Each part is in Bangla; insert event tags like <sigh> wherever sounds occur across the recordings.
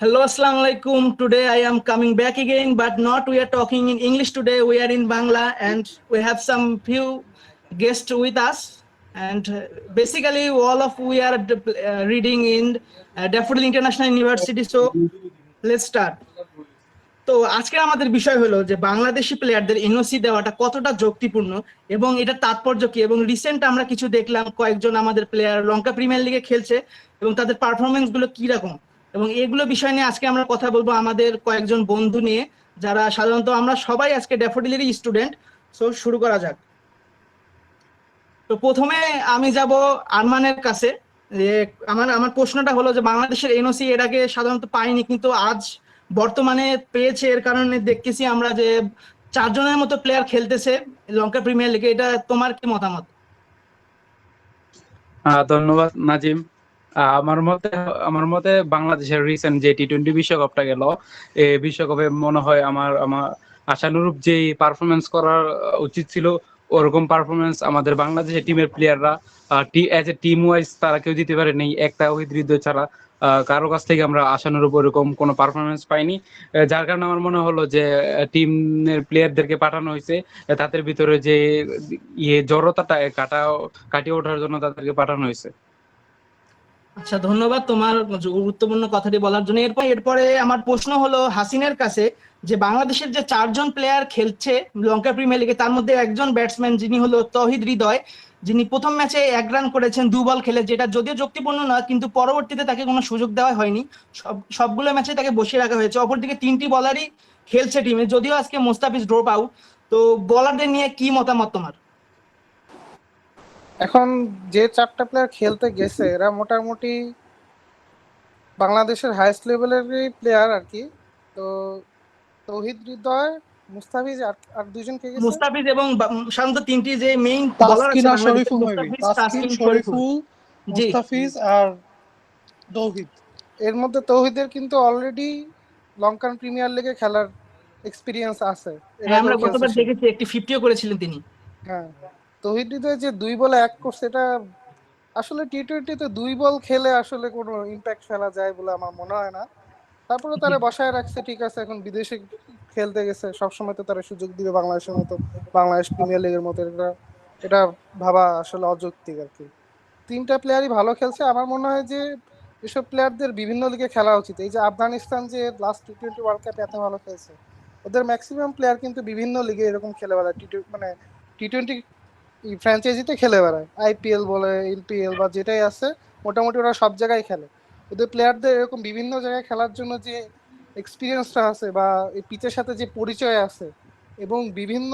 Hello, Assalamu alaikum. Today I am coming back again, but not we are talking in English today. We are in Bangla and we have some few guests with us. And uh, basically, all of we are uh, reading in uh, Daffodil International University. So let's start. তো আজকে আমাদের বিষয় হলো যে বাংলাদেশি প্লেয়ারদের এনওসি দেওয়াটা কতটা যুক্তিপূর্ণ এবং এটার তাৎপর্য কি এবং রিসেন্ট আমরা কিছু দেখলাম কয়েকজন আমাদের প্লেয়ার লঙ্কা প্রিমিয়ার লিগে খেলছে এবং তাদের পারফরমেন্সগুলো কি রকম এবং এগুলো বিষয় নিয়ে আজকে আমরা কথা বলব আমাদের কয়েকজন বন্ধু নিয়ে, যারা সাধারণত আমরা সবাই আজকে ড্যাফোডিলেরই স্টুডেন্ট। সো শুরু করা যাক। তো প্রথমে আমি যাব আরমানের কাছে। যে আমার আমার প্রশ্নটা হলো যে বাংলাদেশের এনওসি এর আগে সাধারণত পাইনি, কিন্তু আজ বর্তমানে পেয়েছে। এর কারণে দেখতেছি আমরা যে চারজনের মতো প্লেয়ার খেলতেছে লঙ্কা প্রিমিয়ার লিগে। এটা তোমার কি মতামত? ধন্যবাদ, নাজিম। আমার মতে আমার মতে বাংলাদেশের রিসেন্ট যে টি টোয়েন্টি বিশ্বকাপটা গেল এই বিশ্বকাপে মনে হয় আমার আমার আশানুরূপ যে পারফরমেন্স করার উচিত ছিল, ওরকম পারফরমেন্স আমাদের বাংলাদেশের টিমের প্লেয়াররা অ্যাজ এ টিম ওয়াইজ তারা কেউ দিতে পারে নেই একটা হৃদয় ছাড়া কারও কাছ থেকে আমরা আশানুরূপ ওরকম কোনো পারফরমেন্স পাইনি। যার কারণে আমার মনে হলো যে টিমের প্লেয়ারদেরকে পাঠানো হয়েছে তাদের ভিতরে যে ইয়ে জড়তাটা, কাটা, কাটিয়ে ওঠার জন্য তাদেরকে পাঠানো হয়েছে। আচ্ছা ধন্যবাদ তোমার গুরুত্বপূর্ণ কথাটি বলার জন্য। এরপর, এরপরে আমার প্রশ্ন হলো হাসিনের কাছে যে বাংলাদেশের যে চারজন প্লেয়ার খেলছে লঙ্কা প্রিমিয়ার লিগে তার মধ্যে একজন ব্যাটসম্যান যিনি হলো তহিদ হৃদয়, যিনি প্রথম ম্যাচে এক রান করেছেন, দু বল খেলে, যেটা যদিও যুক্তিপূর্ণ না কিন্তু পরবর্তীতে তাকে কোনো সুযোগ দেওয়া হয়নি। সব, সবগুলো ম্যাচে তাকে বসিয়ে রাখা হয়েছে। অপরদিকে তিনটি বলারই খেলছে টিমে যদিও আজকে মোস্তাফিজ ড্রপ আউট তো বলারদের নিয়ে কি মতামত তোমার? এখন যে চারটা প্লেয়ার খেলতে গেছে এরা মোটামুটি বাংলাদেশের হাইস্ট লেভেলেরই প্লেয়ার আর কি। তো তৌহিদ হৃদয় মুস্তাফিজ আর আর দুজন কে গেছে? মুস্তাফিজ এবং সাধারণত তিনটি যে মেইন বলার তাসকিন আর শরীফুল তাসকিন শরীফুল মুস্তাফিজ আর তৌহিদ। এর মধ্যে তৌহিদের কিন্তু অলরেডি লঙ্কান প্রিমিয়ার লিগে খেলার এক্সপিরিয়েন্স আছে। হ্যাঁ, আমরা গতবার দেখেছি একটি ফিফটিও করেছিলেন তিনি। হ্যাঁ। তৌহিদ হৃদয় যে দুই বলে এক করছে এটা আসলে টি টোয়েন্টিতে দুই বল খেলে আসলে কোনো ইম্প্যাক্ট ফেলা যায় বলে আমার মনে হয় না। তারপরে তারা বসায় রাখছে ঠিক আছে এখন বিদেশে খেলতে গেছে সবসময় তো তারা সুযোগ দিবে বাংলাদেশের মতো বাংলাদেশ প্রিমিয়ার লিগের মতো এটা এটা ভাবা আসলে অযৌক্তিক আর কি। তিনটা প্লেয়ারই ভালো খেলছে আমার মনে হয় যে এসব প্লেয়ারদের বিভিন্ন লিগে খেলা উচিত। এই যে আফগানিস্তান যে লাস্ট টি টোয়েন্টি ওয়ার্ল্ড কাপে এত ভালো খেলছে ওদের ম্যাক্সিমাম প্লেয়ার কিন্তু বিভিন্ন লিগে এরকম খেলে বেড়ায়। টি মানে টি টোয়েন্টি ফ্র্যাঞ্চাইজিতে খেলে বেড়ায়। আইপিএল বলে এলপিএল বা যেটাই আছে, মোটামুটি ওরা সব জায়গায় খেলে। ওদের প্লেয়ারদের এরকম বিভিন্ন জায়গায় খেলার জন্য যে এক্সপিরিয়েন্সটা আছে বা এই পিচের সাথে যে পরিচয় আছে এবং বিভিন্ন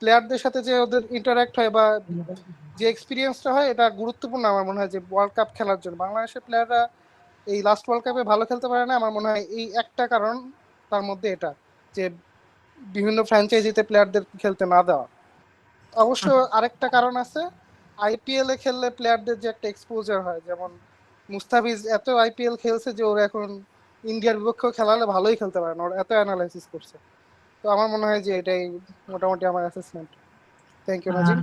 প্লেয়ারদের সাথে যে ওদের ইন্টারাক্ট হয় বা যে এক্সপিরিয়েন্সটা হয়, এটা গুরুত্বপূর্ণ আমার মনে হয় যে ওয়ার্ল্ড কাপ খেলার জন্য। বাংলাদেশের প্লেয়াররা এই লাস্ট ওয়ার্ল্ড কাপে ভালো খেলতে পারে না, আমার মনে হয় এই একটা কারণ তার মধ্যে এটা, যে বিভিন্ন ফ্র্যাঞ্চাইজিতে প্লেয়ারদের খেলতে না দেওয়া। অবশ্য আরেকটা কারণ আছে আইপিএল এ খেললে প্লেয়ারদের যে একটা এক্সপোজার হয়, যেমন মুস্তাফিজ এত আইপিএল খেলছে যে ওর এখন ইন্ডিয়ার বিপক্ষে খেলালে ভালোই খেলতে পারে না, ওর এত অ্যানালাইসিস করছে। তো আমার মনে হয় যে এটাই মোটামুটি আমার অ্যাসেসমেন্ট থ্যাংক ইউ নাজিম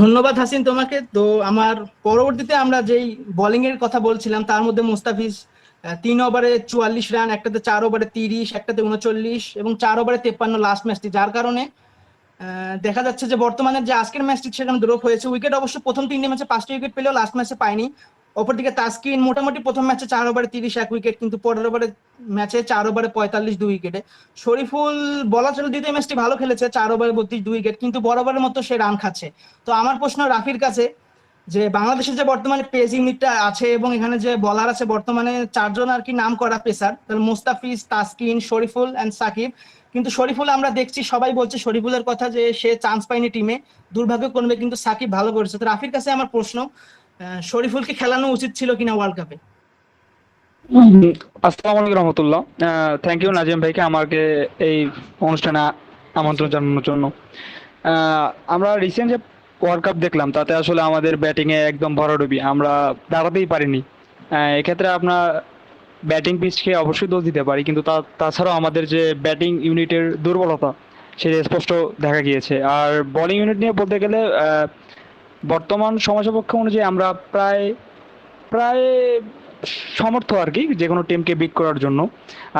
ধন্যবাদ হাসিন তোমাকে। তো আমার পরবর্তীতে আমরা যেই বোলিং এর কথা বলছিলাম, তার মধ্যে মুস্তাফিজ তিন ওভারে চুয়াল্লিশ রান একটাতে চার ওভারে তিরিশ, একটাতে উনচল্লিশ এবং চার ওভারে তেপ্পান্ন লাস্ট ম্যাচটি যার কারণে দেখা যাচ্ছে যে বর্তমানে যে আজকের ম্যাচটি সেখানে ড্রপ হয়েছে। উইকেট অবশ্য প্রথম তিনটে ম্যাচে পাঁচটা উইকেট পেলেও লাস্ট ম্যাচে পায়নি। অপরদিকে তাসকিন মোটামুটি প্রথম ম্যাচে চার ওভারে তিরিশ এক উইকেট কিন্তু পরের ওভারে ম্যাচে চার ওভারে পঁয়তাল্লিশ দুই উইকেটে শরীফুল বলা চলে দ্বিতীয় ম্যাচটি ভালো খেলেছে, চার ওভারে বত্রিশ দুই উইকেট কিন্তু বরাবরের মতো সে রান খাচ্ছে। তো আমার প্রশ্ন রাফির কাছে, যে বাংলাদেশের যে বর্তমানে পেস ইউনিটটা আছে এবং এখানে যে বলার আছে, বর্তমানে চারজন আর কি নাম করা পেসার মোস্তাফিজ, তাসকিন, শরীফুল অ্যান্ড সাকিব কিন্তু শরীফুল, আমরা দেখছি সবাই বলছে শরীফুলের কথা যে সে চান্স পায়নি টিমে দুর্ভাগ্যক্রমে কিন্তু সাকিব ভালো করেছে। তো রাফির কাছে আমার প্রশ্ন শরীফুলকে খেলানো উচিত ছিল কিনা ওয়ার্ল্ড কাপে আসসালামু আলাইকুম রহমতুল্লাহ। থ্যাংক ইউ নাজিম ভাইকে আমাকে এই অনুষ্ঠানে আমন্ত্রণ জানানোর জন্য। আমরা রিসেন্ট যে ওয়ার্ল্ড কাপ দেখলাম, তাতে আসলে আমাদের ব্যাটিং এ একদম ভরাডুবি আমরা দাঁড়াতেই পারিনি। এক্ষেত্রে আপনার ব্যাটিং পিচকে অবশ্যই দোষ দিতে পারি, কিন্তু তা তাছাড়াও আমাদের যে ব্যাটিং ইউনিটের দুর্বলতা সেটা স্পষ্ট দেখা গিয়েছে। আর বোলিং ইউনিট নিয়ে বলতে গেলে বর্তমান সময় সাপেক্ষ অনুযায়ী আমরা প্রায় প্রায় সমর্থ আর কি যে কোনো টিমকে বিট করার জন্য।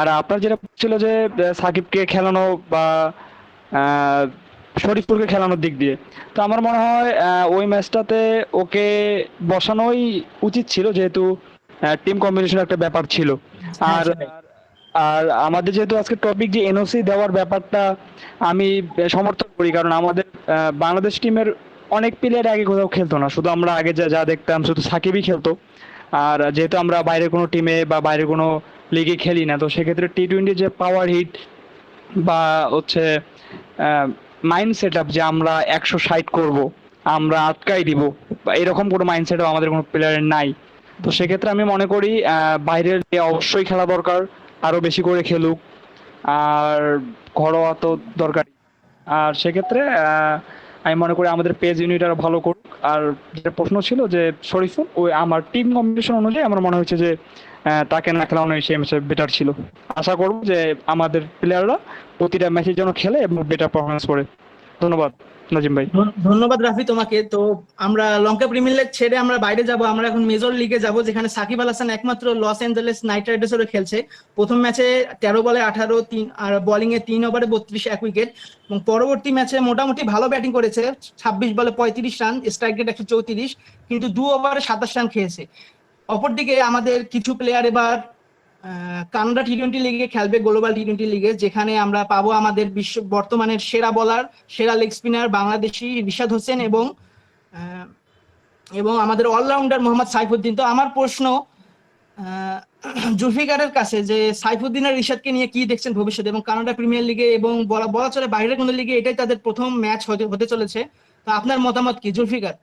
আর আপনার যেটা ছিল যে সাকিবকে খেলানো বা শরীফপুরকে খেলানোর দিক দিয়ে, তো আমার মনে হয় ওই ম্যাচটাতে ওকে বসানোই উচিত ছিল, যেহেতু টিম কম্বিনেশন একটা ব্যাপার ছিল। হ্যাঁ, আর আর আমাদের যেহেতু আজকে টপিক যে এনওসি দেওয়ার ব্যাপারটা আমি সমর্থন করি কারণ আমাদের বাংলাদেশ টিমের অনেক প্লেয়ার আগে কোথাও খেলতো না। শুধু আমরা আগে যা যা দেখতাম শুধু সাকিবই খেলতো। আর যেহেতু আমরা বাইরের কোনো টিমে বা বাইরের কোনো লিগে খেলি না তো সেক্ষেত্রে টি টোয়েন্টি যে পাওয়ার হিট বা হচ্ছে মাইন্ড সেট আপ যে আমরা একশো ষাট করব আমরা আটকাই দিব বা এরকম কোনো মাইন্ড সেট আমাদের কোনো প্লেয়ারের নাই। তো সেক্ষেত্রে আমি মনে করি বাইরের অবশ্যই খেলা দরকার, আরও বেশি করে খেলুক। আর ঘরোয়া তো দরকার আর সেক্ষেত্রে আমি মনে করি আমাদের পেজ ইউনিট আরও ভালো করুক। আর যেটা প্রশ্ন ছিল যে শরীফুল ওই আমার টিম কম্পিটিশন অনুযায়ী আমার মনে হচ্ছে যে তাকে না খেলানোই সেই ম্যাচে বেটার ছিল। আশা করব যে, আমাদের প্লেয়াররা প্রতিটা ম্যাচের জন্য খেলে এবং বেটার পারফরমেন্স করে। ধন্যবাদ, নাজিম ভাই। ধন্যবাদ রাফি তোমাকে। তো আমরা লঙ্কা প্রিমিয়ার লিগ ছেড়ে আমরা বাইরে যাব। আমরা এখন মেজর লিগে যাব, যেখানে সাকিব আল হাসান একমাত্র লস অ্যাঞ্জেলেস নাইট রাইডার্স রাইডার্সেরও খেলছে। প্রথম ম্যাচে তেরো বলে আঠারো, তিন আর বোলিং এ তিন ওভারে বত্রিশ, এক উইকেট এবং পরবর্তী ম্যাচে মোটামুটি ভালো ব্যাটিং করেছে। ছাব্বিশ বলে পঁয়ত্রিশ রান স্ট্রাইক রেট একশো চৌত্রিশ, কিন্তু দু ওভারে সাতাশ রান খেয়েছে। অপরদিকে আমাদের কিছু প্লেয়ার এবার কানাডা টি টোয়েন্টি লিগে খেলবে গ্লোবাল টি টোয়েন্টি লিগে যেখানে আমরা পাবো আমাদের বিশ্ব বর্তমানের সেরা বলার সেরা লেগ স্পিনার বাংলাদেশি রিশাদ হোসেন এবং এবং আমাদের অলরাউন্ডার মোহাম্মদ সাইফুদ্দিন। তো আমার প্রশ্ন আহ, <clears throat> জুলফিকারের কাছে যে সাইফুদ্দিন আর রিশাদকে নিয়ে কি দেখছেন ভবিষ্যতে এবং কানাডা প্রিমিয়ার লিগে এবং বলা বলা চলে বাইরের কোনো লিগে এটাই তাদের প্রথম ম্যাচ হতে চলেছে। তো আপনার মতামত কি জুলফিকার?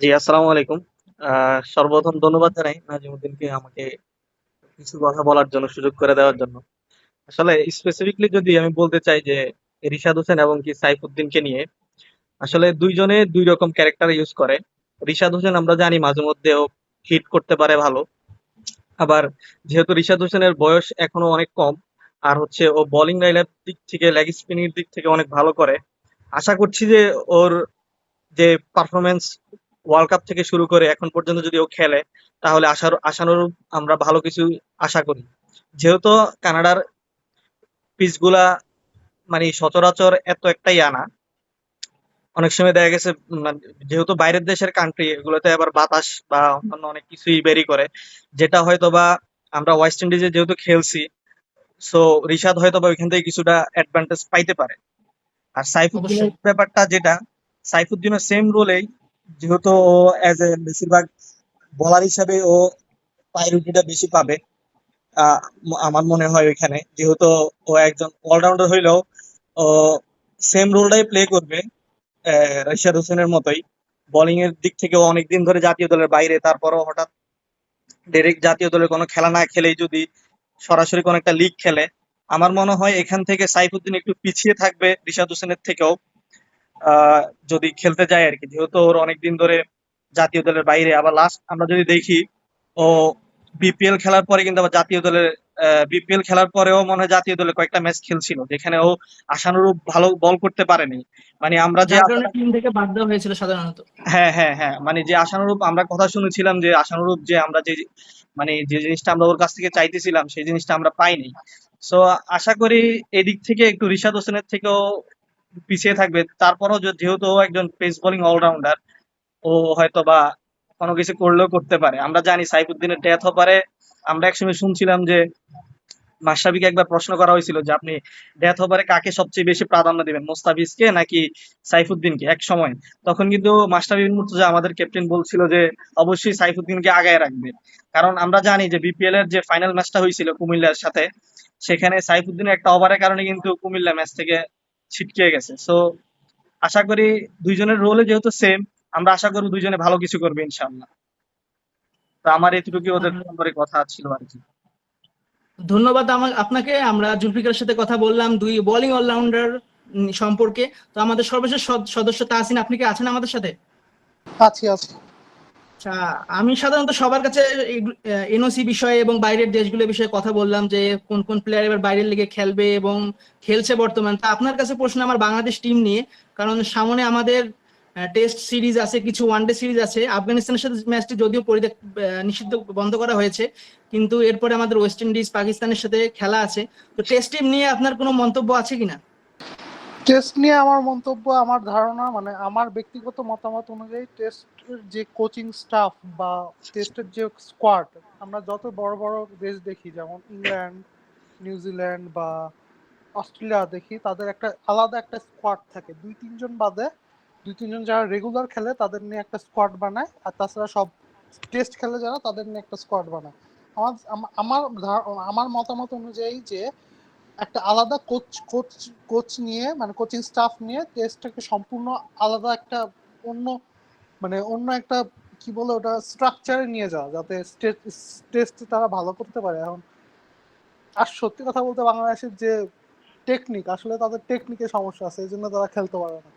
জি আসসালামু আলাইকুম। সর্বপ্রথম ধন্যবাদ জানাই নাজিমুদ্দিনকে আমাকে কিছু কথা বলার জন্য, সুযোগ করে দেওয়ার জন্য। আসলে স্পেসিফিকলি যদি আমি বলতে চাই যে রিশাদ হোসেন এবং কি সাইফুদ্দিনকে নিয়ে, আসলে দুইজনে দুই রকম ক্যারেক্টার ইউজ করে। রিশাদ হোসেন আমরা জানি মাঝে মধ্যে ও হিট করতে পারে ভালো। আবার যেহেতু রিশাদ হোসেনের বয়স এখনও অনেক কম, আর হচ্ছে ও বোলিং লাইনের দিক থেকে লেগ স্পিনের দিক থেকে অনেক ভালো করে, আশা করছি যে ওর যে পারফরমেন্স ওয়ার্ল্ড কাপ থেকে শুরু করে এখন পর্যন্ত যদি ও খেলে তাহলে আশার আশানুরূপ আমরা ভালো কিছু আশা করি। যেহেতু কানাডার পিচগুলা মানে সচরাচর এত একটাই আনা অনেক সময় দেখা গেছে মানে যেহেতু বাইরের দেশের কান্ট্রি এগুলোতে আবার বাতাস বা অন্যান্য অনেক কিছুই বেরি করে যেটা হয়তো বা আমরা ওয়েস্ট ইন্ডিজে যেহেতু খেলছি সো রিশাদ হয়তো বা ওইখান থেকে কিছুটা অ্যাডভান্টেজ পাইতে পারে। আর সাইফুদ্দিনের ব্যাপারটা যেটা সাইফুদ্দিনের সেম রোলেই যেহেতু ও অ্যাজ এ বেশিরভাগ বলার হিসাবে ও প্রায়োরিটিটা বেশি পাবে আমার মনে হয় ওইখানে যেহেতু ও একজন অলরাউন্ডার হইলেও ও সেম রোলটাই প্লে করবে রশিদ হোসেনের মতোই। বোলিং এর দিক থেকে অনেকদিন ধরে জাতীয় দলের বাইরে, তারপরও হঠাৎ ডাইরেক্ট জাতীয় দলের কোনো খেলা না খেলেই যদি সরাসরি কোনো একটা লিগ খেলে, আমার মনে হয় এখান থেকে সাইফুদ্দিন একটু পিছিয়ে থাকবে রিশাদ হোসেনের থেকেও। যদি খেলতে যায় আর কি। যেহেতু ওর অনেকদিন ধরে জাতীয় দলের বাইরে। আবার লাস্ট আমরা যদি দেখি ও বিপিএল খেলার পরে কিন্তু আবার জাতীয় দলের বিপিএল খেলার পরেও মনে হয় জাতীয় দলে কয়েকটা ম্যাচ খেলছিল যেখানে ও আশানুরূপ ভালো বল করতে পারেনি। মানে আমরা যে টিম থেকে বাদ দেওয়া হয়েছিল সাধারণত। হ্যাঁ হ্যাঁ হ্যাঁ। মানে যে আশানুরূপ আমরা কথা শুনেছিলাম যে আশানুরূপ যে আমরা যে মানে যে জিনিসটা আমরা ওর কাছ থেকে চাইতেছিলাম সেই জিনিসটা আমরা পাইনি। সো আশা করি এদিক থেকে একটু রিশাদ হোসেনের থেকেও পিছিয়ে থাকবে। তারপরও যেহেতু ও একজন পেস বোলিং অলরাউন্ডার ও হয়তো বা কোনো কিছু করলেও করতে পারে। আমরা জানি সাইফুদ্দিনের ডেথ হপারে আমরা একসময় শুনছিলাম যে মাশরাফিকে একবার প্রশ্ন করা হয়েছিল যে আপনি ডেথ ওভারে কাকে সবচেয়ে বেশি প্রাধান্য দিবেন, মোস্তাফিজকে নাকি সাইফুদ্দিনকে এক সময় তখন কিন্তু বিন মুর্তজা আমাদের ক্যাপ্টেন বলছিল যে অবশ্যই সাইফুদ্দিনকে আগায় রাখবে। কারণ আমরা জানি যে বিপিএল এর যে ফাইনাল ম্যাচটা হয়েছিল কুমিল্লার সাথে, সেখানে সাইফুদ্দিনের একটা ওভারের কারণে কিন্তু কুমিল্লা ম্যাচ থেকে ছিটকে গেছে। সো আশা করি দুইজনের রোলে যেহেতু সেম আমরা আশা করব দুইজনে ভালো কিছু করবে ইনশাআল্লাহ। তো আমার এতটুকু ওদের সম্পর্কে কথা ছিল আর কি। ধন্যবাদ আমার আপনাকে। আমরা জুলফিকার সাথে কথা বললাম দুই বোলিং অলরাউন্ডার সম্পর্কে। তো আমাদের সর্বশেষ সদ- সদস্য তাহসিন আপনি কি আছেন আমাদের সাথে? আছি আছি। আচ্ছা আমি সাধারণত সবার কাছে এনওসি বিষয়ে এবং বাইরের দেশগুলোর বিষয়ে কথা বললাম যে কোন কোন প্লেয়ার এবার বাইরের লিগে খেলবে এবং খেলছে বর্তমান। তা আপনার কাছে প্রশ্ন আমার বাংলাদেশ টিম নিয়ে, কারণ সামনে আমাদের টেস্ট সিরিজ আছে, কিছু ওয়ানডে সিরিজ আছে। আফগানিস্তানের সাথে ম্যাচটি যদিও পরিত্যাগ নিষিদ্ধ বন্ধ করা হয়েছে, কিন্তু এরপরে আমাদের ওয়েস্ট ইন্ডিজ পাকিস্তানের সাথে খেলা আছে। তো টেস্ট টিম নিয়ে আপনার কোনো মন্তব্য আছে কিনা? টেস্ট নিয়ে আমার মন্তব্য, আমার ধারণা মানে আমার ব্যক্তিগত মতামত অনুযায়ী টেস্টের যে কোচিং স্টাফ বা টেস্টের যে স্কোয়াড আমরা যত বড় বড় দেশ দেখি, যেমন ইংল্যান্ড নিউজিল্যান্ড বা অস্ট্রেলিয়া দেখি, তাদের একটা আলাদা একটা স্কোয়াড থাকে। দুই তিনজন বাদে দুই তিনজন যারা রেগুলার খেলে, তাদের নিয়ে একটা স্কোয়াড বানায় আর তাছাড়া সব টেস্ট খেলে যারা, তাদের নিয়ে একটা স্কোয়াড বানায়। আমার আমার আমার মতামত অনুযায়ী যে একটা আলাদা কোচ কোচ কোচ নিয়ে মানে কোচিং স্টাফ নিয়ে টেস্টটাকে সম্পূর্ণ আলাদা একটা অন্য মানে অন্য একটা, কি বলে ওটা স্ট্রাকচারে নিয়ে যাওয়া, যাতে টেস্ট তারা ভালো করতে পারে। এখন, আর সত্যি কথা বলতে বাংলাদেশের যে টেকনিক আসলে তাদের টেকনিকের সমস্যা আছে এই জন্য তারা খেলতে পারে না।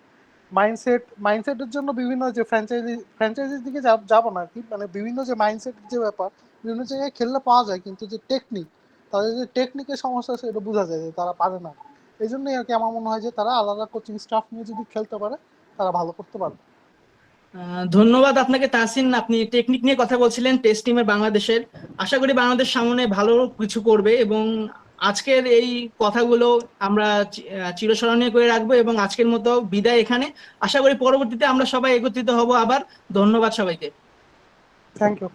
মাইন্ডসেট মাইন্ডসেটের জন্য বিভিন্ন যে ফ্র্যাঞ্চাইজি ফ্র্যাঞ্চাইজির দিকে যাব- না আর কি মানে বিভিন্ন যে মাইন্ডসেট যে ব্যাপার, বিভিন্ন জায়গায় খেললে পাওয়া যায়, কিন্তু যে টেকনিক তাদের যে টেকনিকের সমস্যা এটা বোঝা যায় যে তারা পারে না। এই জন্যই আর কি আমার মনে হয় যে তারা আলাদা কোচিং স্টাফ নিয়ে যদি খেলতে পারে, তারা ভালো করতে পারবে। ধন্যবাদ আপনাকে, তাহসিন। আপনি টেকনিক নিয়ে কথা বলছিলেন টেস্ট টিমের বাংলাদেশের। আশা করি বাংলাদেশ সামনে ভালো কিছু করবে এবং আজকের এই কথাগুলো আমরা চিরস্মরণীয় করে রাখব এবং আজকের মতো বিদায় এখানে। আশা করি পরবর্তীতে আমরা সবাই একত্রিত হব আবার। ধন্যবাদ সবাইকে। Thank you